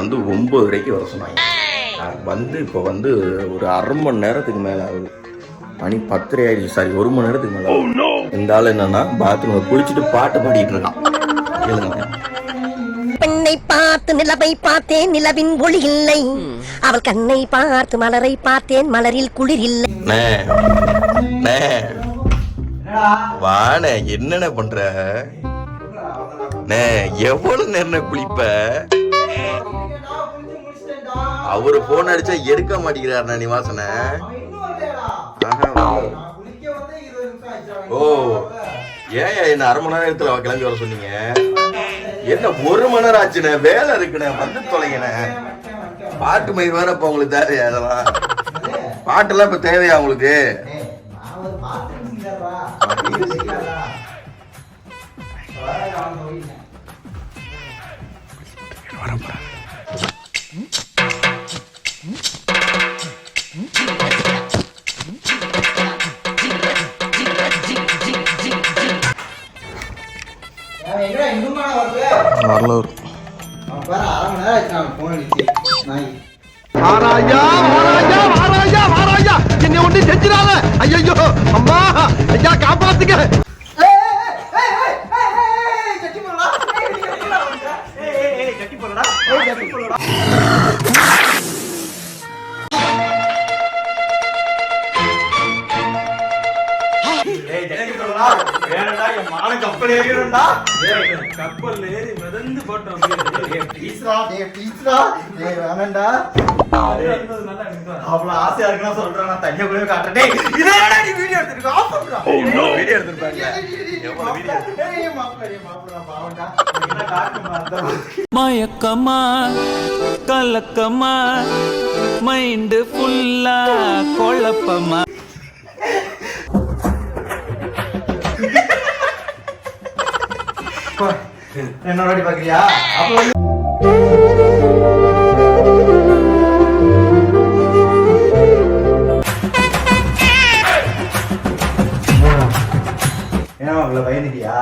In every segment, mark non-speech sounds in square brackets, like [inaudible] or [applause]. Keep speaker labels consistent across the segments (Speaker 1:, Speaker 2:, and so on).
Speaker 1: வந்து ஒம்பது வர சொன்னாங்க. நான் வந்து இப்போ வந்து ஒரு அரை மணி நேரத்துக்கு மேலே ஆகுது. மணி பத்தரை ஆயிடுச்சு. சாரி ஒரு மணி நேரத்துக்கு மேலே இந்த ஆள் என்னன்னா பாத்ரூமில் குளிச்சுட்டு பாட்டு பாடிட்டு இருக்கான். கேளுங்க.
Speaker 2: பெண்ணை பார்த்து நிலவை பார்த்தேன். நிலவின் ஒளி இல்லை. அவள் கண்ணை பார்த்து மலரை பார்த்தேன். மலரில் குளிர் இல்லை.
Speaker 1: வாண்ணே என்னண்ணே பண்ற? எவ்வளவு நேரம் குளிப்ப? அவரு போன் அடிச்சா எடுக்க மாட்டேங்கிறாருண்ணா நிவாசன. ஓ. ஏன் என்ன அரை மணி நேரத்துல அவ கிளம்பி வர சொன்னீங்க? என்ன ஒரு மணி நேரம் ஆச்சுண்ணே? வேலை இருக்குண்ணே. வந்து தொலைங்கண்ணே. பாட்டு மயிர் வேற இப்ப உங்களுக்கு தேவையா அதெல்லாம் பாட்டெல்லாம் இப்ப தேவையா உங்களுக்கு? வரப்போகிறேன்
Speaker 3: வரலாறு. மகாராஜா வாராயா வாராயா வாராயா என்னை ஒண்ணு செஞ்சிடாத ஐயோ அம்மா ஐயா காப்பாத்துங்க
Speaker 4: கப்பல் ஏறி மிதந்து போட்டோம்.
Speaker 5: அவ்வளவு ஆசையா இருக்குன்னா சொல்றேன் நான் தனியா கூட காட்டுறேன். டேய், இதை ஏன்டா நீ வீடியோ எடுத்துருக்க ஆஃப் பண்றா.
Speaker 1: வீடியோ எடுத்திருப்பாங்க? எவ்வளவு வீடியோ
Speaker 5: ஏய் மாப்பிள்ளை டேய், மாப்பிள்ளை பாவம்டா. என்ன காட்டுமா அந்த
Speaker 6: மயக்கமா கலக்கமா மைண்டு ஃபுல்லா குழப்பமா.
Speaker 5: என்னோட அடி பாக்குறியா அப்ப வந்து ஏன் மாப்பிள்ள பயந்துட்டியா?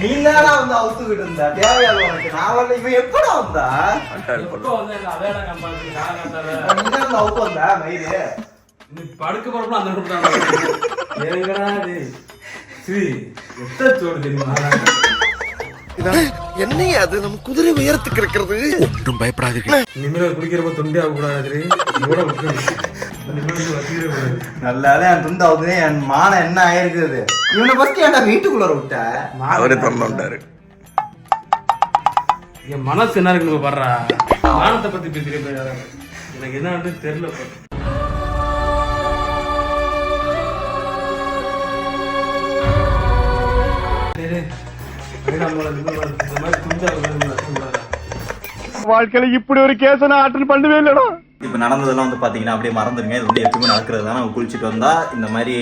Speaker 5: நீ தானா வந்து அவுத்துக்கிட்டு இருந்தா? தேவையாது உனக்கு. நான் வரல இவன் எப்படா வந்து? அவுத்து வந்தா மயிறு
Speaker 4: நீ படுக்க போறப்ப அந்த
Speaker 3: என்னையா அது? நம்ம குதிரை உயரத்துக்கு இருக்கிறது. ஒன்றும் பயப்படாதீங்க.
Speaker 4: நிமிட குடிக்கிறப்ப தொண்டே ஆக கூடாது இவ்வளோ நிமிடம் வசீரே கூடாது
Speaker 5: நல்லாவே என் துண்டு அவுத்துனே என் மானம் என்ன ஆயிருக்குது? இவனை ஃபர்ஸ்ட் ஏன்டா வீட்டுக்குள்ள விட்ட?
Speaker 1: அவரே திறந்துட்டாரு.
Speaker 4: என் மனசு என்ன இருக்குன்னு படுறா மானத்தை பத்தி பேசுறேன் எனக்கு என்னன்னு தெரியல
Speaker 3: வாழ்க்கையில இப்படி ஒரு கேஸ் நான் அட்டன் பண்ணவே இல்லடா.
Speaker 5: இப்போ நடந்ததெல்லாம் வந்து பார்த்தீங்கன்னா அப்படியே மறந்துடுங்க இது வந்து எப்பவுமே நடக்கிறது? தான் நம்ம குளிச்சுட்டு வந்தா இந்த மாதிரி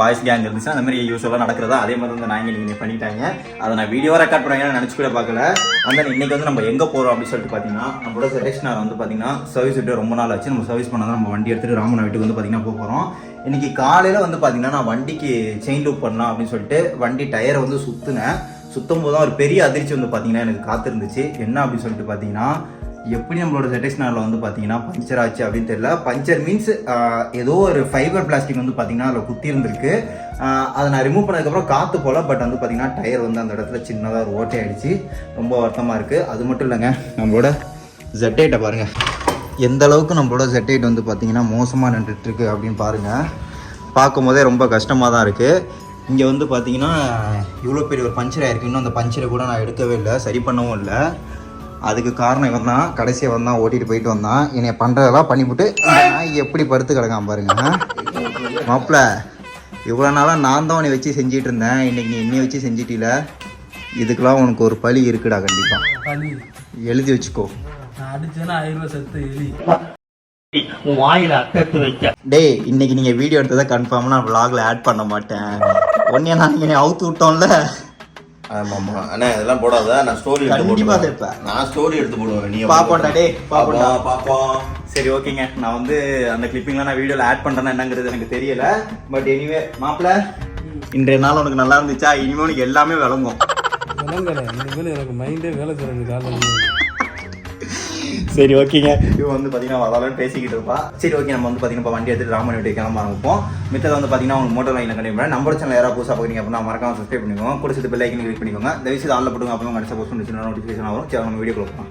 Speaker 5: பாய்ஸ் கேங் இருந்துச்சுன்னா அந்த மாதிரி யூஸ்வலாக நடக்கிறதா? அதே மாதிரி வந்து நாங்கள் நீங்கள் பண்ணிட்டாங்க. அதை நான் வீடியோ ரெக்கார்ட் பண்ணுவாங்கன்னு நினச்சி கூட பார்க்கல. அந்த இன்னைக்கு வந்து நம்ம எங்கே போகிறோம் அப்படின்னு சொல்லிட்டு பார்த்தீங்கன்னா நம்மளோட செலெக்ஷனார் வந்து பார்த்தீங்கன்னா சர்வீஸ் விட்டு ரொம்ப நாள் ஆச்சு. நம்ம சர்வீஸ் பண்ணால் நம்ம வண்டி எடுத்துட்டு ராமன் வீட்டுக்கு வந்து பார்த்தீங்கன்னா போக போகிறோம் இன்னைக்கு காலையில் வந்து பார்த்தீங்கன்னா நான் வண்டிக்கு செயின் லூப் பண்ணலாம் அப்படின்னு சொல்லிட்டு வண்டி டயரை வந்து சுற்றுனேன் சுத்தம் போது தான் ஒரு பெரிய அதிர்ச்சி வந்து பார்த்தீங்கன்னா எனக்கு காத்திருந்துச்சு. என்ன அப்படின்னு சொல்லிட்டு பார்த்தீங்கன்னா எப்படி நம்மளோட செட்டிஸ்னாரில் வந்து பார்த்தீங்கன்னா பஞ்சர் ஆச்சு அப்படின்னு தெரியல. பஞ்சர் மீன்ஸ் ஏதோ ஒரு ஃபைபர் பிளாஸ்டிக் வந்து பார்த்தீங்கன்னா அதில் குத்தி இருந்திருக்கு. அதை நான் ரிமூவ் பண்ணதுக்கப்புறம் காற்று போல பட் வந்து பார்த்தீங்கன்னா டயர் வந்து அந்த இடத்துல சின்னதாக ஒரு ஓட்டை ஆயிடுச்சு ரொம்ப வருத்தமாக இருக்குது அது மட்டும் இல்லைங்க நம்மளோட ஜெட்டேட்டை பாருங்கள் எந்த அளவுக்கு நம்மளோட ஜெட்டேட் வந்து பார்த்தீங்கன்னா மோசமாக நின்றுட்டுருக்கு அப்படின்னு பாருங்கள் பார்க்கும்போதே ரொம்ப கஷ்டமாக தான் இருக்குது இங்கே வந்து பார்த்தீங்கன்னா இவ்வளோ பெரிய ஒரு பஞ்சர் ஆயிருக்கு. இன்னும் அந்த பஞ்சரை கூட நான் எடுக்கவே இல்லை சரி பண்ணவும் இல்லை. அதுக்கு காரணம் இவன் தான் கடைசியாக வந்தான் ஓட்டிட்டு போயிட்டு வந்தான். என்னை பண்ணுறதெல்லாம் பண்ணிவிட்டு நான் எப்படி படுத்து கிடக்கான் பாருங்க. மாப்பிள்ள இவ்வளோ நாளாக நான் தான் உன்னை வச்சு செஞ்சிட்டு இருந்தேன். இன்னைக்கு நீ என்னைய வச்சு செஞ்சிட்டில. இதுக்கெல்லாம் உனக்கு ஒரு பழி இருக்குடா கண்டிப்பாக. எழுதி வச்சுக்கோ. டேய் இன்னைக்கு நீங்கள் வீடியோ எடுத்ததை கன்ஃபார்மாக நான் vlogல ஆட் பண்ண மாட்டேன். நான் நீங்கள் அவுத்து விட்டோம்ல.
Speaker 1: ஆமாமா அண்ணா இதெல்லாம் போடாத. நான் ஸ்டோரி எடுத்து
Speaker 5: கண்டிப்பா
Speaker 1: போடுவேன்.
Speaker 5: சேர்ப்பேன்.
Speaker 1: நான் ஸ்டோரி எடுத்து போடுவேன். நீ
Speaker 5: பாப்போம்டா டேய், பாப்போம்டா.
Speaker 1: பாப்போம்
Speaker 5: சரி ஓகேங்க. நான் வந்து அந்த கிளிப்பிங்லாம் நான் வீடியோவில் ஆட் பண்ணுறேன்னா என்னங்கிறது எனக்கு தெரியல. பட் எனிவே மாப்பிள்ள இன்றைய நாள் உனக்கு நல்லா இருந்துச்சா? இனிமே உனக்கு எல்லாமே விளங்கும்.
Speaker 4: விளங்கலை. இனிமேல் எனக்கு மைண்டே வேலை செய்யறது காலையில்
Speaker 5: சரி ஓகேங்க. இவன் வந்து பார்த்தீங்கன்னா வளவலன்னு பேசிக்கிட்டு இருப்பா. சரி ஓகே நம்ம வந்து பார்த்தீங்கன்னா இப்போ வண்டி எடுத்துட்டு ராமன் வீட்டு கிளம்ப ஆரம்பிப்போம். மித்ததை வந்து பார்த்தீங்கன்னா உங்களுக்கு மோட்டர் லைனில் கண்டிப்பாக நம்ம சேனல் யாராவது புதுசாக பார்க்குறீங்க அப்படின்னா மறக்காம சப்ஸ்கிரைப் பண்ணிக்கோங்க. குடிச்சிட்டு பெல் ஐக்கன் கிளிக் பண்ணிக்கோங்க. தயவுசெய்து ஆளில் போடுங்க அப்போ கடைசி போஸ்ட் நோட்டிஃபிகேஷன் ஆகும் சரி நம்ம வீடியோ கொடுப்போம்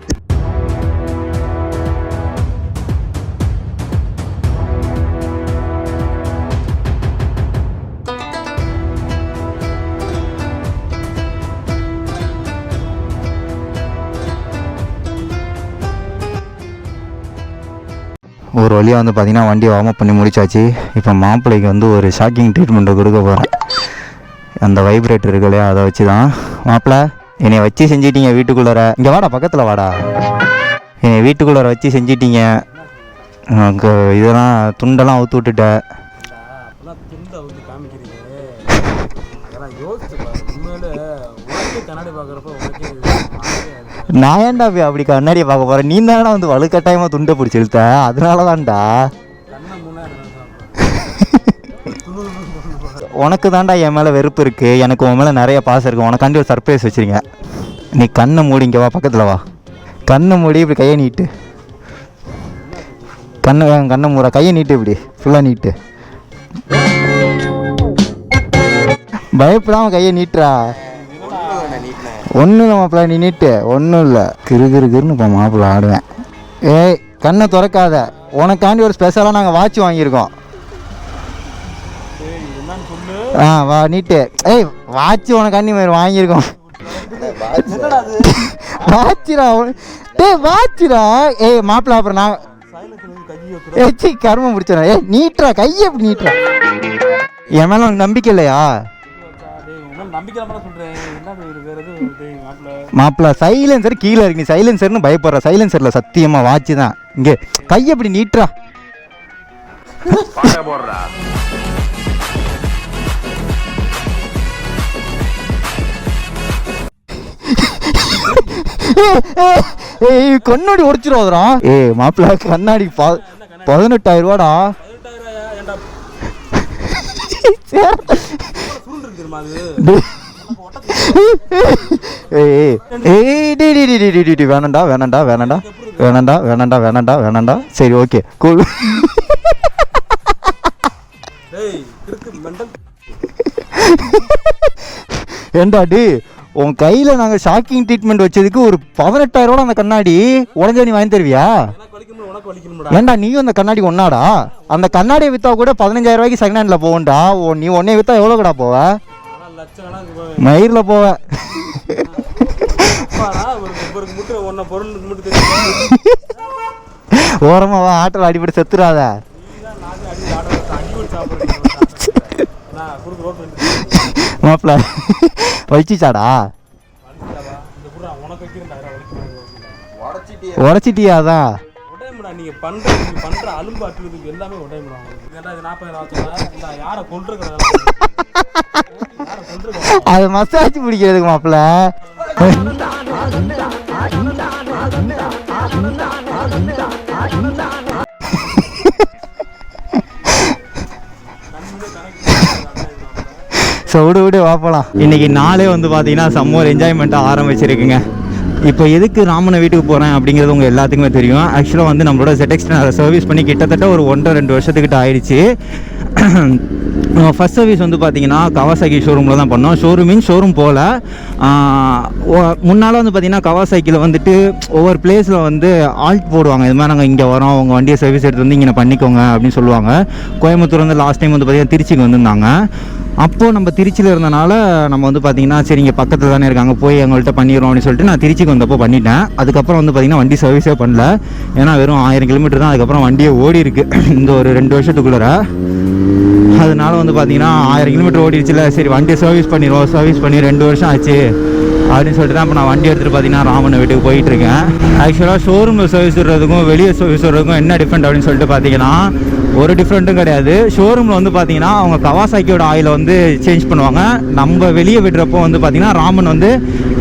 Speaker 5: ஒரு வழியாக வந்து பார்த்தீங்கன்னா வண்டியை வார்ம் அப் பண்ணி முடிச்சாச்சு. இப்போ மாப்பிள்ளைக்கு வந்து ஒரு ஷாக்கிங் ட்ரீட்மெண்ட்டை கொடுக்க போகிறேன் அந்த வைப்ரேட்டர் இருக்கு இல்லையா அதை வச்சு தான் மாப்பிள்ள என்னை வச்சு செஞ்சிட்டீங்க வீட்டுக்குள்ளார. இங்கே வாடா பக்கத்தில் வாடா. என்னை வீட்டுக்குள்ளார வச்சு செஞ்சிட்டீங்க. இதெல்லாம் துண்டெல்லாம் அவுத்து விட்டுட்டேன்
Speaker 4: அப்பெல்லாம் துண்டை வந்து காமிக்கிறீங்க அதெல்லாம் யோசிச்சு பாரு உண்மையிலே உனக்கே கண்ணாடி பார்க்குறப்ப உனக்கே மாதிரியா இருக்கு.
Speaker 5: நான் ஏன்டா போய் அப்படி கண்ணாடியை பார்க்க போகிறேன் நீ தானே வந்து வலுக்கட்டாயமாக துண்டை பிடிச்சி இழுத்த? அதனால தான்டா உனக்கு தான்டா என் மேலே வெறுப்பு இருக்குது எனக்கு உன் மேலே நிறைய பாசம் இருக்குது உனக்காண்டி ஒரு சர்ப்ரைஸ் வச்சுருங்க நீ கண்ணை மூடி இங்கே வா பக்கத்தில் வா. கண்ணை மூடி இப்படி கையை நீட்டு. கண்ணை கண்ணை மூட. கையை நீட்டு இப்படி. ஃபுல்லாக நீட்டு. பயப்படாம கையை நீட்டுறா. ஒன்றும் இல்லை மாப்பிள்ள நீ நீட்டு. ஒன்றும் இல்லை கிரு கிரு கிருன்னு இப்போ மாப்பிள்ள ஆடுவேன். ஏய் கண்ணை திறக்காத. உனக்காண்டி ஒரு ஸ்பெஷலாக நாங்கள் வாட்ச் வாங்கியிருக்கோம். ஆ வா நீட்டு. ஏய் வாட்ச் உனக்காண்டி மாதிரி வாங்கியிருக்கோம். வாட்சிரா டேய் வாட்சிரா ஏய் மாப்பிள்ள அப்புறம் நான் ஏய் சி கர்மம் பிடிச்சா ஏய் நீட்டுறா கையை எப்படி நீட்டுறா? என் மேலே உனக்கு நம்பிக்கை இல்லையா?
Speaker 4: மாப்பிள்ள
Speaker 5: சைலன்சர் கீழே இருக்கு. நீ சைலன்சர்னு பயப்படுற. சைலன்சரில் சத்தியமா வாட்ச் தான். இங்கே எப்படி நீட்டுறா. ஏய் கண்ணாடி உடைச்சிருவாதரா ஏய் மாப்பிள்ள கண்ணாடி ப பதினெட்டாயிரம் ரூபாடா.
Speaker 4: தெரியுமா அது?
Speaker 5: ஏய் ஏய் டி டி டி டி டி டி வேணாண்டா வேணாண்டா வேணாண்டா வேணாண்டா வேணாண்டா வேணாண்டா வேணாண்டா சரி ஓகே கூல். ஏண்டா டி உன் கையில் நாங்கள் ஷாக்கிங் ட்ரீட்மெண்ட் வச்சதுக்கு ஒரு பதினெட்டாயிரம் ரூபா அந்த கண்ணாடி உடஞ்சா நீ வாங்கி தருவியா? ஏண்டா நீயும் அந்த கண்ணாடி ஒன்னாடா அந்த கண்ணாடியை விற்றா கூட பதினஞ்சாயிரம் ரூபாய்க்கு செகண்ட் ஹேண்டில் போகும்டா. ஓ நீ ஒன்னே விற்றா எவ்வளோ கடா போவ?
Speaker 4: போவேன்
Speaker 5: மயிரில் போவ.
Speaker 4: அப்பாடா ஒரு ஒரு முட்டை ஒன்ன பொருளுக்கு மட்டும் தெரியும்?
Speaker 5: ஓரமா வா ஆட்டில் அடிபட்டு செத்துறாத. மாப்பிள்ள
Speaker 4: வலிக்கிறேன்
Speaker 5: உடச்சிட்டியா. அதான்?
Speaker 4: நீங்க பண்ற நீங்க பண்ற அலும்பு அட்டுறதுக்கு எல்லாமே உடையமுடா நாற்பதாயிரம் யாரை கொண்டிருக்கிறதா யாரை கொண்டிருக்க
Speaker 5: அது மசாஜ் பிடிக்கிறதுக்கு மாப்பிள்ள. ஸோ விடு விடு வாப்பலாம் இன்னைக்கு நாளே வந்து பார்த்தீங்கன்னா செம்ம ஒரு என்ஜாய்மெண்ட்டாக ஆரம்பிச்சிருக்குங்க. இப்போ எதுக்கு ராமனை வீட்டுக்கு போகிறேன் அப்படிங்கிறது உங்கள் எல்லாத்துக்குமே தெரியும். ஆக்சுவலாக வந்து நம்மளோட அதை சர்வீஸ் பண்ணி கிட்டத்தட்ட ஒரு ஒன்றரை ரெண்டு வருஷத்துக்கிட்ட ஆயிடுச்சு. ஃபஸ்ட் சர்வீஸ் வந்து பார்த்தீங்கன்னா கவாசாக்கி ஷோரூமில் தான் பண்ணோம். ஷோரூம் மீன் ஷோரூம் போல். முன்னால் வந்து பார்த்தீங்கன்னா கவாசாக்கியில் வந்துட்டு ஒவ்வொரு பிளேஸில் வந்து ஆல்ட் போடுவாங்க. இது மாதிரி நாங்கள் இங்கே வரோம் உங்கள் வண்டியை சர்வீஸ் எடுத்து வந்து இங்கே பண்ணிக்கோங்க அப்படின்னு சொல்லுவாங்க. கோயம்புத்தூர் வந்து லாஸ்ட் டைம் வந்து பார்த்தீங்கன்னா திருச்சிக்கு வந்திருந்தாங்க. அப்போது நம்ம திருச்சியில் இருந்தனால நம்ம வந்து பார்த்தீங்கன்னா சரி இங்கே பக்கத்தில் தானே இருக்காங்க போய் எங்கள்கிட்ட பண்ணிடுறோம் அப்படின்னு சொல்லிட்டு நான் திருச்சிக்கு வந்தப்போ பண்ணிட்டேன். அதுக்கப்புறம் வந்து பார்த்தீங்கன்னா வண்டி சர்வீஸே பண்ணல. ஏன்னா வெறும் ஆயிரம் கிலோமீட்டர் தான். அதுக்கப்புறம் வண்டியே ஓடி இருக்கு. [clears throat] இந்த ஒரு ரெண்டு வருஷத்துக்குள்ளே அதனால வந்து பார்த்தீங்கன்னா ஆயிரம் கிலோமீட்டர் ஓடிடுச்சுல. சரி வண்டியை சர்வீஸ் பண்ணிடுவோம் சர்வீஸ் பண்ணி ரெண்டு வருஷம் ஆச்சு. அப்படின்னு சொல்லிட்டு தான் இப்போ நான் வண்டி எடுத்துகிட்டு பார்த்தீங்கன்னா ராமனை வீட்டுக்கு போயிட்டு இருக்கேன். ஆக்சுவலாக ஷோரூமில் சர்வீஸ் விடுறதுக்கும் வெளியே சர்வீஸ் விடுறதுக்கும் என்ன டிஃப்ரெண்ட் அப்படின்னு சொல்லிட்டு பார்த்தீங்கன்னா ஒரு டிஃப்ரெண்ட்டும் கிடையாது. ஷோரூமில் வந்து பார்த்தீங்கன்னா அவங்க கவாசாக்கியோட ஆயிலை வந்து சேஞ்ச் பண்ணுவாங்க. நம்ம வெளியே விடுறப்போ வந்து பார்த்தீங்கன்னா ராமன் வந்து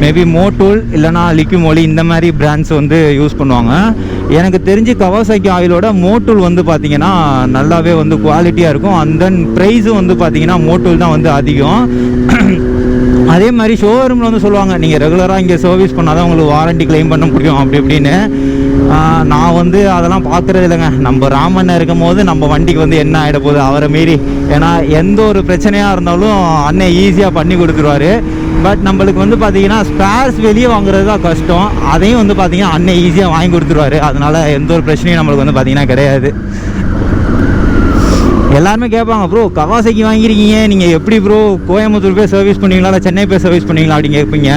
Speaker 5: மேபி மோட்டூல் இல்லைனா லிக்யூமோலி இந்த மாதிரி பிராண்ட்ஸ் வந்து யூஸ் பண்ணுவாங்க. எனக்கு தெரிஞ்சு கவாசாக்கி ஆயிலோட மோட்டூல் வந்து பார்த்தீங்கன்னா நல்லாவே வந்து குவாலிட்டியாக இருக்கும். அண்ட் தென் ப்ரைஸும் வந்து பார்த்தீங்கன்னா மோட்டூல் தான் வந்து அதிகம். [clears throat] அதே மாதிரி ஷோரூமில் வந்து சொல்லுவாங்க நீங்கள் ரெகுலராக இங்கே சர்வீஸ் பண்ணால் தான் உங்களுக்கு வாரண்டி க்ளைம் பண்ண முடியும் அப்படி இப்படின்னு. நான் வந்து அதெல்லாம் பார்க்குறது இல்லைங்க. நம்ம ராமண்ணன் இருக்கும் போது நம்ம வண்டிக்கு வந்து என்ன ஆகிட போகுது அவரை மீறி. ஏன்னா எந்த ஒரு பிரச்சனையாக இருந்தாலும் அண்ணன் ஈஸியாக பண்ணி கொடுத்துருவாரு. பட் நம்மளுக்கு வந்து பார்த்தீங்கன்னா ஸ்பேர்ஸ் வெளியே வாங்குறது தான் கஷ்டம். அதையும் வந்து பார்த்தீங்கன்னா அண்ணன் ஈஸியாக வாங்கி கொடுத்துருவாரு. அதனால எந்த ஒரு பிரச்சனையும் நம்மளுக்கு வந்து பார்த்தீங்கன்னா கிடையாது. எல்லாருமே கேட்பாங்க ப்ரோ கவாசைக்கு வாங்கியிருக்கீங்க. நீங்கள் எப்படி ப்ரோ கோயம்புத்தூர் போய் சர்வீஸ் பண்ணுவீங்களா? இல்லை சென்னை போய் சர்வீஸ் பண்ணுவீங்களா? அப்படின்னு கேட்பீங்க.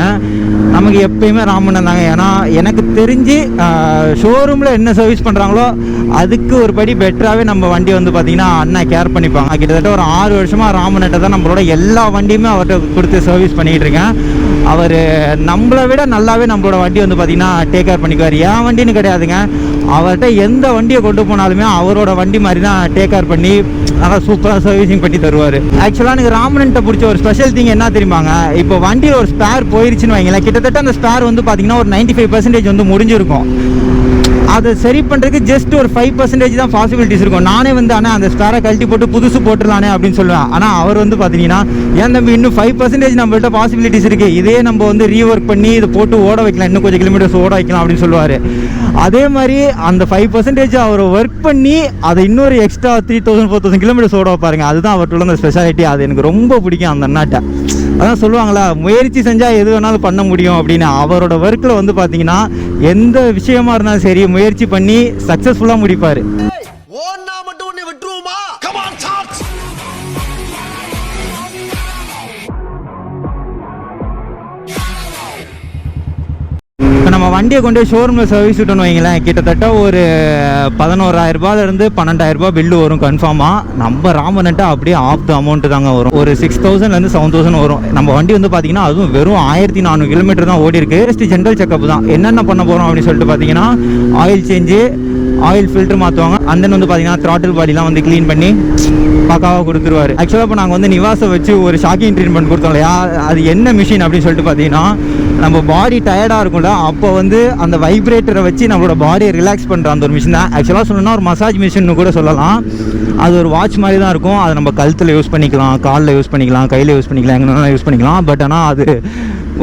Speaker 5: நமக்கு எப்பயுமே ராமண்ணன் தாங்க. ஏன்னா எனக்கு தெரிஞ்சு ஷோரூமில் என்ன சர்வீஸ் பண்ணுறாங்களோ அதுக்கு ஒரு படி பெட்டராகவே நம்ம வண்டி வந்து பார்த்திங்கன்னா அண்ணா கேர் பண்ணிப்பாங்க. கிட்டத்தட்ட ஒரு ஆறு வருஷமாக ராமண்ணட்ட தான் நம்மளோட எல்லா வண்டியுமே அவர்கிட்ட கொடுத்து சர்வீஸ் பண்ணிகிட்டு இருக்கேன். அவர் நம்மளை விட நல்லாவே நம்மளோட வண்டி வந்து பார்த்திங்கன்னா டேக் கேர் பண்ணிக்குவார். என் வண்டின்னு கிடையாதுங்க. அவர்கிட்ட எந்த வண்டியை கொண்டு போனாலுமே அவரோட வண்டி மாதிரி தான் டேக் கேர் பண்ணி நல்லா சூப்பராக சர்வீசிங் பண்ணி தருவார். ஆக்சுவலாக எனக்கு ராமனன்ட்ட பிடிச்ச ஒரு ஸ்பெஷல் திங் என்ன தெரியுமாங்க? இப்போ வண்டியில் ஒரு ஸ்பேர் போயிருச்சுன்னு வைங்களேன் கிட்டத்தட்ட அந்த ஸ்டார் வந்து பார்த்தீங்கன்னா ஒரு 95% ஃபைவ் பர்சன்டேஜ் வந்து முடிஞ்சிருக்கும். அதை சரி பண்ணுறதுக்கு ஜஸ்ட் ஒரு ஃபைவ் பர்சன்டேஜ் தான் பாசிபிலிட்டிஸ் இருக்கும். நானே வந்து ஆனால் அந்த ஸ்டாரை கழட்டி போட்டு புதுசு போட்டுடலானே அப்படின்னு சொல்லுவேன். ஆனால் அவர் வந்து பார்த்தீங்கன்னா ஏன் தம்பி இன்னும் ஃபைவ் பர்சன்டேஜ் நம்மள்ட்ட பாசிபிலிட்டிஸ் இருக்குது இதே நம்ம வந்து ரீஒர்க் பண்ணி இதை போட்டு ஓட வைக்கலாம். இன்னும் கொஞ்சம் கிலோமீட்டர்ஸ் ஓட வைக்கலாம் அப்படின்னு சொல்லுவார். அதே மாதிரி அந்த ஃபைவ் பர்சன்டேஜ் அவர் ஒர்க் பண்ணி அதை இன்னொரு extra three thousand four thousand kilometers ஓட வைப்பாருங்க. அதுதான் அவர்கிட்ட உள்ள அந்த ஸ்பெஷாலிட்டி அது எனக்கு ரொம்ப பிடிக்கும் அந்த அண்ணாட்டை. அதான் சொல்லுவாங்களா முயற்சி செஞ்சால் எது வேணாலும் பண்ண முடியும் அப்படின்னு. அவரோட ஒர்க்கில் வந்து பார்த்தீங்கன்னா எந்த விஷயமா இருந்தாலும் சரி முயற்சி பண்ணி சக்ஸஸ்ஃபுல்லாக முடிப்பார். நம்ம வண்டியை கொண்டு போய் ஷோரூமில் சர்வீஸ் விட்டோன்னு வைங்களேன் கிட்டத்தட்ட ஒரு பதினோராயிரரூபாலேருந்து பன்னெண்டாயிரரூபா பன்னெண்டாயிரம் ரூபாய் பில்லு வரும் கன்ஃபார்மாக நம்ம ராமன்ட்ட அப்படியே ஆஃப் த அமௌண்ட்டு தாங்க வரும். ஒரு சிக்ஸ் தௌசண்ட்லேருந்து செவன் தௌசண்ட் வரும். நம்ம வண்டி வந்து பார்த்தீங்கன்னா அதுவும் வெறும் ஆயிரத்தி நானூறு கிலோமீட்டர் தான் ஓடி இருக்கு ஜென்ரல் செக்அப் தான். என்னென்ன பண்ண போகிறோம் அப்படின்னு சொல்லிட்டு பார்த்தீங்கன்னா ஆயில் சேஞ்சு ஆயில் ஃபில்டர் மாற்றுவாங்க அந்த வந்து பார்த்தீங்கன்னா த்ராட்டில் பாடிலாம் வந்து க்ளீன் பண்ணி பக்காவாக கொடுத்துருவாரு. ஆக்சுவலாக இப்போ நாங்கள் வந்து நிவாசை வச்சு ஒரு ஷாக்கிங் ட்ரீட்மெண்ட் கொடுத்தோம் இல்லையா? அது என்ன மிஷின் அப்படின்னு சொல்லிட்டு பார்த்தீங்கன்னா நம்ம பாடி டயர்டாக இருக்கும்ல அப்போ வந்து அந்த வைப்ரேட்டரை வச்சு நம்மளோட பாடியை ரிலாக்ஸ் பண்ணுற அந்த ஒரு மிஷின் தான். ஆக்சுவலாக சொல்லணும்னா ஒரு மசாஜ் மிஷின் கூட சொல்லலாம். அது ஒரு வாட்ச் மாதிரி தான் இருக்கும். அதை நம்ம கழுத்தில் யூஸ் பண்ணிக்கலாம் காலில் யூஸ் பண்ணிக்கலாம் கையில் யூஸ் பண்ணிக்கலாம் எங்கே யூஸ் பண்ணிக்கலாம். பட் ஆனால் அது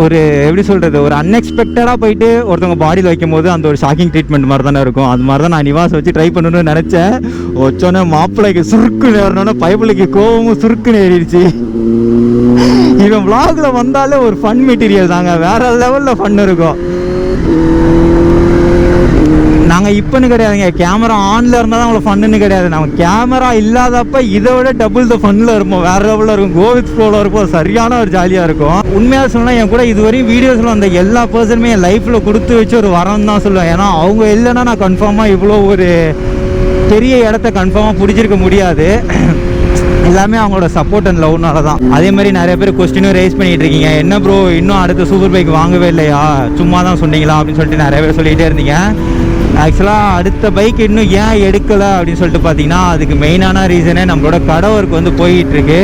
Speaker 5: ஒரு எப்படி சொல்கிறது ஒரு அன்எக்ஸ்பெக்டடாக போயிட்டு ஒருத்தவங்க பாடியில் வைக்கும் போது அந்த ஒரு ஷாக்கிங் ட்ரீட்மெண்ட் மாதிரி தானே இருக்கும். அது மாதிரி தான் நான் நிவாஸ் வச்சு ட்ரை பண்ணணும்னு நினச்சேன். வச்சோன்னே மாப்பிள்ளைக்கு சுருக்குன்னு ஏறினோன்னே பைபிளுக்கு கோவமும் சுருக்குன்னு ஏறிடுச்சு. இவன் விளாகில் வந்தாலே ஒரு ஃபன் மெட்டீரியல் தாங்க. வேற லெவலில் ஃபன் இருக்கும். நாங்கள் இப்போன்னு கிடையாதுங்க. கேமரா ஆனில் இருந்தால் தான் அவ்வளோ ஃபன்னுன்னு கிடையாது. நம்ம கேமரா இல்லாதப்ப இதை விட டபுள் த ஃபன்னில் இருப்போம். வேற லெவலில் இருக்கும். கோவித் ஃப்ளோவில் இருக்கும் சரியான ஒரு ஜாலியாக இருக்கும். உண்மையாக சொன்னால் என் கூட இதுவரையும் வீடியோஸில் வந்த எல்லா பர்சனுமே என் லைஃப்பில் கொடுத்து வச்சு ஒரு வரம் தான் சொல்லுவேன். ஏன்னா அவங்க இல்லைன்னா நான் கன்ஃபார்மாக இவ்வளோ ஒரு பெரிய இடத்த கன்ஃபார்மாக பிடிச்சிருக்க முடியாது. எல்லாமே அவங்களோட சப்போர்ட் அண்ட் லவ்னால தான் அதே மாதிரி நிறைய பேர் கொஸ்டினும் ரைஸ் பண்ணிட்டு இருக்கீங்க. என்ன ப்ரோ இன்னும் அடுத்த சூப்பர் பைக் வாங்கவே இல்லையா? சும்மா தான் சொன்னீங்களா? அப்படின்னு சொல்லிட்டு நிறைய பேர் சொல்லிகிட்டே இருந்தீங்க. ஆக்சுவலாக அடுத்த பைக் இன்னும் ஏன் எடுக்கலை அப்படின்னு சொல்லிட்டு பார்த்தீங்கன்னா அதுக்கு மெயினான ரீசனே நம்மளோட கடை ஒர்க் வந்து போயிட்டுருக்கு.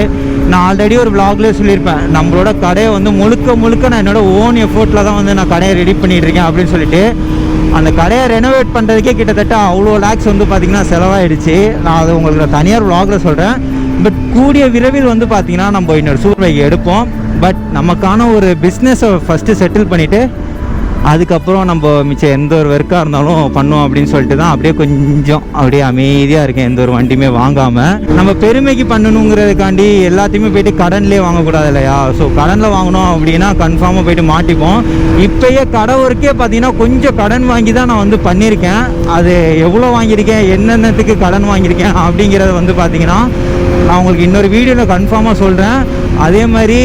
Speaker 5: நான் ஆல்ரெடி ஒரு விளாக்லேயே சொல்லியிருப்பேன். நம்மளோட கடையை வந்து முழுக்க முழுக்க நான் என்னோட ஓன் எஃபோர்ட்டில் தான் வந்து நான் கடையை ரெடி பண்ணிகிட்ருக்கேன் அப்படின்னு சொல்லிட்டு அந்த கடையை ரெனோவேட் பண்ணுறதுக்கே கிட்டத்தட்ட அவ்வளோ லேக்ஸ் வந்து பார்த்திங்கன்னா செலவாயிடுச்சு. நான் அது உங்களுக்கு நான் தனியார் விளாகில் சொல்கிறேன் பட் கூடிய விரைவில் வந்து பார்த்திங்கன்னா நம்ம இன்னொரு சூப்பர் பைக் எடுப்போம். பட் நமக்கான ஒரு பிஸ்னஸை ஃபஸ்ட்டு செட்டில் பண்ணிவிட்டு அதுக்கப்புறம் நம்ம மிச்சம் எந்த ஒரு ஒர்க்காக இருந்தாலும் பண்ணுவோம் அப்படின்னு சொல்லிட்டு தான் அப்படியே கொஞ்சம் அப்படியே அமைதியாக இருக்கேன். எந்த ஒரு வண்டியுமே வாங்காமல் நம்ம பெருமைக்கு பண்ணணுங்கிறதுக்காண்டி எல்லாத்தையுமே போயிட்டு கடன்லேயே வாங்கக்கூடாது இல்லையா? ஸோ கடனில் வாங்கணும் அப்படின்னா கன்ஃபார்மாக போயிட்டு மாட்டிப்போம். இப்போயே கடை ஒர்க்கே பார்த்தீங்கன்னா கொஞ்சம் கடன் வாங்கி தான் நான் வந்து பண்ணியிருக்கேன். அது எவ்வளோ வாங்கியிருக்கேன்? என்னென்னத்துக்கு கடன் வாங்கியிருக்கேன்? அப்படிங்கிறத வந்து பார்த்தீங்கன்னா நான் உங்களுக்கு இன்னொரு வீடியோவில் கன்ஃபார்மாக சொல்கிறேன் அதே மாதிரி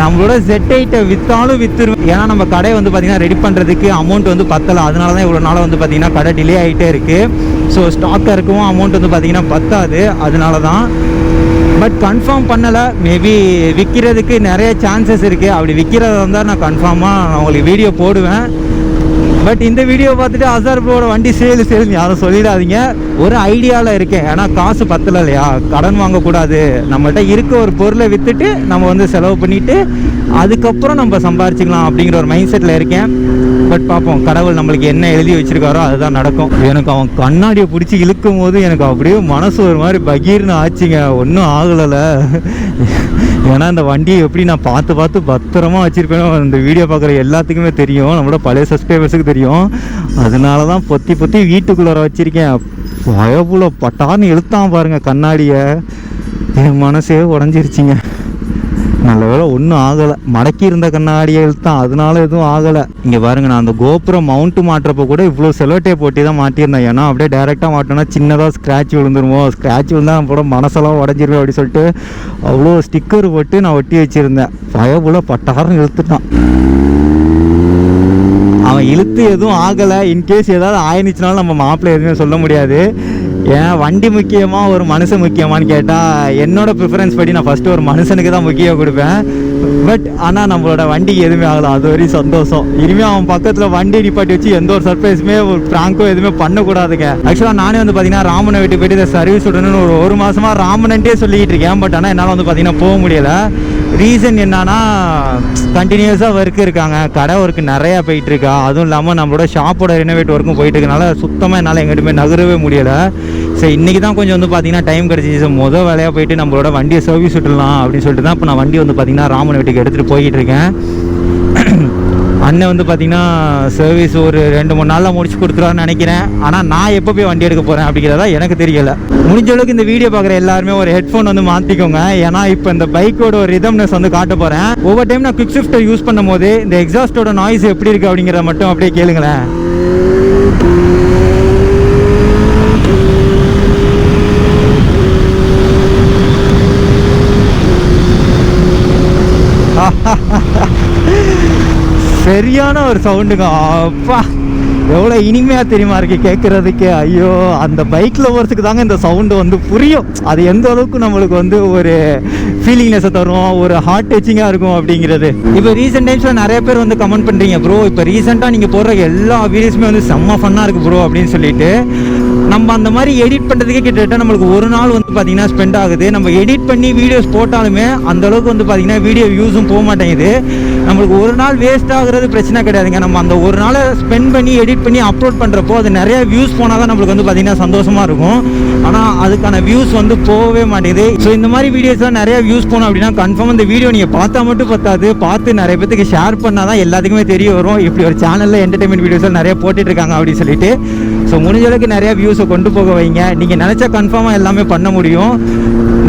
Speaker 5: நம்மளோட செட் ஐட்டை விற்றாலும் விற்றுருவேன் ஏன்னா நம்ம கடை வந்து பார்த்திங்கன்னா ரெடி பண்ணுறதுக்கு அமௌண்ட் வந்து பத்தலை. அதனால தான் இவ்வளோ நாளாக வந்து பார்த்திங்கன்னா கடை டிலே ஆகிட்டே இருக்குது ஸோ ஸ்டாக்காக இருக்கவும் அமௌண்ட் வந்து பார்த்திங்கன்னா பத்தாது. அதனால தான் பட் கன்ஃபார்ம் பண்ணலை. மேபி விற்கிறதுக்கு நிறைய சான்சஸ் இருக்குது அப்படி விற்கிறதா இருந்தால் நான் கன்ஃபார்மாக நான் உங்களுக்கு வீடியோ போடுவேன். பட் இந்த வீடியோ பார்த்துட்டு அசார் ப்ரோட வண்டி சேல் சேல்னு யாரும் சொல்லிடாதீங்க. ஒரு ஐடியாவில் இருக்கேன். ஏன்னா காசு பத்தல இல்லையா கடன் வாங்கக்கூடாது. நம்மகிட்ட இருக்க ஒரு பொருளை விற்றுட்டு நம்ம வந்து செலவு பண்ணிவிட்டு அதுக்கப்புறம் நம்ம சம்பாரிச்சிக்கலாம் அப்படிங்கிற ஒரு மைண்ட் செட்டில் இருக்கேன். பட் பார்ப்போம் கடவுள் நம்மளுக்கு என்ன எழுதி வச்சுருக்காரோ அதுதான் நடக்கும். எனக்கு அவன் கண்ணாடியை பிடிச்சி இழுக்கும் போது எனக்கு அப்படியே மனசு ஒரு மாதிரி பகீர்னு ஆச்சுங்க. ஒன்றும் ஆகலை ஏன்னா இந்த வண்டியை எப்படி நான் பார்த்து பார்த்து பத்திரமா வச்சிருப்பேன் இந்த வீடியோ பார்க்குற எல்லாத்துக்குமே தெரியும். நம்மளோட பழைய சப்ஸ்கிரைபர்ஸுக்கு தெரியும். அதனால தான் பொத்தி பொத்தி வீட்டுக்குள்ளார வச்சிருக்கேன். பயபுல பட்டான்னு எழுத்தான் பாருங்க கண்ணாடியை. என் மனசே உடஞ்சிருச்சிங்க. நல்ல வேலை ஒன்றும் ஆகலை. மடக்கி இருந்த கண்ணாடியை இழுத்தான் அதனால எதுவும் ஆகலை. இங்கே பாருங்க நான் அந்த கோபுரம் மவுண்ட் மாட்டுறப்ப கூட இவ்வளோ செலோட்டே போட்டி தான் மாட்டியிருந்தேன். ஏன்னா அப்படியே டேரெக்டாக மாட்டோன்னா சின்னதாக ஸ்க்ராட்ச் விழுந்துருமோ? ஸ்க்ராட்ச் விழுந்தா நம்ம கூட மனசெல்லாம் உடஞ்சிருவேன் அப்படின்னு சொல்லிட்டு அவ்வளோ ஸ்டிக்கர் போட்டு நான் ஒட்டி வச்சுருந்தேன். பயபுல பட்டாரம் இழுத்துட்டான். அவன் இழுத்து எதுவும் ஆகலை. இன்கேஸ் ஏதாவது ஆயிருந்துச்சுனாலும் நம்ம மாப்பிள்ளை எதுவுமே சொல்ல முடியாது. ஏன் வண்டி முக்கியமாக ஒரு மனுஷன் முக்கியமான்னு கேட்டால் என்னோட ப்ரிஃபரன்ஸ் படி நான் ஃபஸ்ட்டு ஒரு மனுஷனுக்கு தான் முக்கியம் கொடுப்பேன். பட் ஆனால் நம்மளோட வண்டி எதுவுமே ஆகல. அது வரையும் சந்தோஷம். இனிமேல் அவன் பக்கத்தில் வண்டி நிப்பாட்டி வச்சு எந்த ஒரு சர்ப்ரைஸுமே ஒரு ப்ராங்கோ எதுவுமே பண்ணக்கூடாதுங்க. ஆக்சுவலாக நானே வந்து பார்த்தீங்கன்னா ராமனை விட்டு போயிட்டு இதை சர்வீஸ் விடணும்னு ஒரு ஒரு மாதமாக ராமனன்ட்டே சொல்லிக்கிட்டு இருக்கேன். பட் ஆனால் என்னால் வந்து பார்த்தீங்கன்னா போக முடியலை. ரீசன் என்னன்னா கண்டினியூஸாக ஒர்க் இருக்காங்க. கடை ஒர்க் நிறையா போயிட்டு இருக்கா அதுவும் இல்லாமல் நம்மளோட ஷாப்போட ரினோவேட் ஒர்க்கும் போயிட்டு இருக்கனால சுத்தமாக என்னால் எங்கிட்டுமே நகரவே முடியலை. ஸோ இன்றைக்கி தான் கொஞ்சம் வந்து பார்த்தீங்கன்னா டைம் கிடச்சிச்சு. மொதல் வேலையாக போயிட்டு நம்மளோட வண்டியை சர்வீஸ் விட்டுலாம் அப்படின்னு சொல்லிட்டு தான் இப்போ நான் வண்டி வந்து பார்த்தீங்கன்னா ராமன் வீட்டுக்கு எடுத்துகிட்டு போய்கிட்டு இருக்கேன். அண்ணன் வந்து பார்த்தீங்கன்னா சர்வீஸ் ஒரு ரெண்டு மூணு நாளில் முடிச்சு கொடுத்துருவான்னு நினைக்கிறேன். ஆனால் நான் எப்போ போய் வண்டி எடுக்க போகிறேன் அப்படிங்கிறதா எனக்கு தெரியல. முடிஞ்ச அளவுக்கு இந்த வீடியோ பார்க்குற எல்லாருமே ஒரு ஹெட்ஃபோன் வந்து மாற்றிக்கோங்க ஏன்னா இப்போ இந்த பைக்கோட ஒரு ரிதம்னஸ் வந்து காட்ட போகிறேன் ஒவ்வொரு டைம் நான் குவிக் ஷிஃப்டர் யூஸ் பண்ணும்போது இந்த எக்ஸாஸ்டோட நாய்ஸ் எப்படி இருக்குது அப்படிங்கிறத மட்டும் அப்படியே கேளுங்களேன். சரியான ஒரு சவுண்டுங்க. அப்பா எவ்வளோ இனிமையாக தெரியுமா இருக்கு கேட்குறதுக்கு ஐயோ அந்த பைக்கில் போகிறதுக்கு தாங்க இந்த சவுண்டு வந்து புரியும். அது எந்த அளவுக்கு நம்மளுக்கு வந்து ஒரு ஃபீலிங்னஸை தரும் ஒரு ஹார்ட் டச்சிங்காக இருக்கும் அப்படிங்கிறது. இப்போ ரீசெண்ட் டைம்ஸில் நிறைய பேர் வந்து கமெண்ட் பண்ணுறீங்க ப்ரோ இப்போ ரீசெண்டாக நீங்கள் போடுற எல்லா வீடியோஸுமே வந்து செம்ம ஃபன்னாக இருக்குது ப்ரோ அப்படின்னு சொல்லிட்டு. நம்ம அந்த மாதிரி எடிட் பண்ணுறதுக்கே கிட்டத்தட்ட நம்மளுக்கு ஒரு நாள் வந்து பார்த்தீங்கன்னா ஸ்பெண்ட் ஆகுது. நம்ம எடிட் பண்ணி வீடியோஸ் போட்டாலுமே அந்த அளவுக்கு வந்து பார்த்திங்கன்னா வீடியோ வியூஸும் போக மாட்டேங்குது நம்மளுக்கு ஒரு நாள் வேஸ்ட் ஆகுறது பிரச்சனை கிடையாதுங்க. நம்ம அந்த ஒரு நாளை ஸ்பெண்ட் பண்ணி எடிட் பண்ணி அப்லோட் பண்ணுறப்போ அது நிறைய வியூஸ் போனால் தான் நம்மளுக்கு வந்து பார்த்திங்கன்னா சந்தோஷமாக இருக்கும். ஆனால் அதுக்கான வியூஸ் வந்து போகவே மாட்டேங்குது. ஸோ இந்த மாதிரி வீடியோஸ்லாம் நிறைய வியூஸ் போனோம் அப்படின்னா கன்ஃபார்ம் இந்த வீடியோ நீங்கள் பார்த்தா மட்டும் பார்த்தாது பார்த்து நிறைய பேத்துக்கு ஷேர் பண்ணால் தான் எல்லாத்துக்குமே தெரிய வரும். இப்படி ஒரு சேனலில் என்டர்டைன்மெண்ட் வீடியோஸ்லாம் நிறைய போட்டுட்ருக்காங்க அப்படின்னு சொல்லிட்டு. ஸோ முடிஞ்ச அளவுக்கு நிறைய வியூஸ் கொண்டு போக வைங்க. நீங்கள் நினச்சா கன்ஃபார்மாக எல்லாமே பண்ண முடியும்.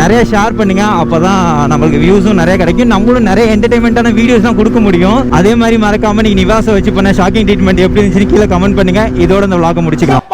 Speaker 5: நிறைய ஷேர் பண்ணுங்க. அப்போ தான் நம்மளுக்கு வியூஸும் நிறைய கிடைக்கும். நம்மளும் நிறைய என்டர்டைன்மெண்ட்டான வீடியோஸ் தான் கொடுக்க முடியும். அதே மாதிரி மறக்காம நீங்கள் நிவாசம் வச்சு பண்ண ஷாக்கிங் ட்ரீட்மெண்ட் எப்படி இருந்துச்சு கீழே கமெண்ட் பண்ணுங்க. இதோட இந்த vlog-அ முடிச்சுக்கலாம்.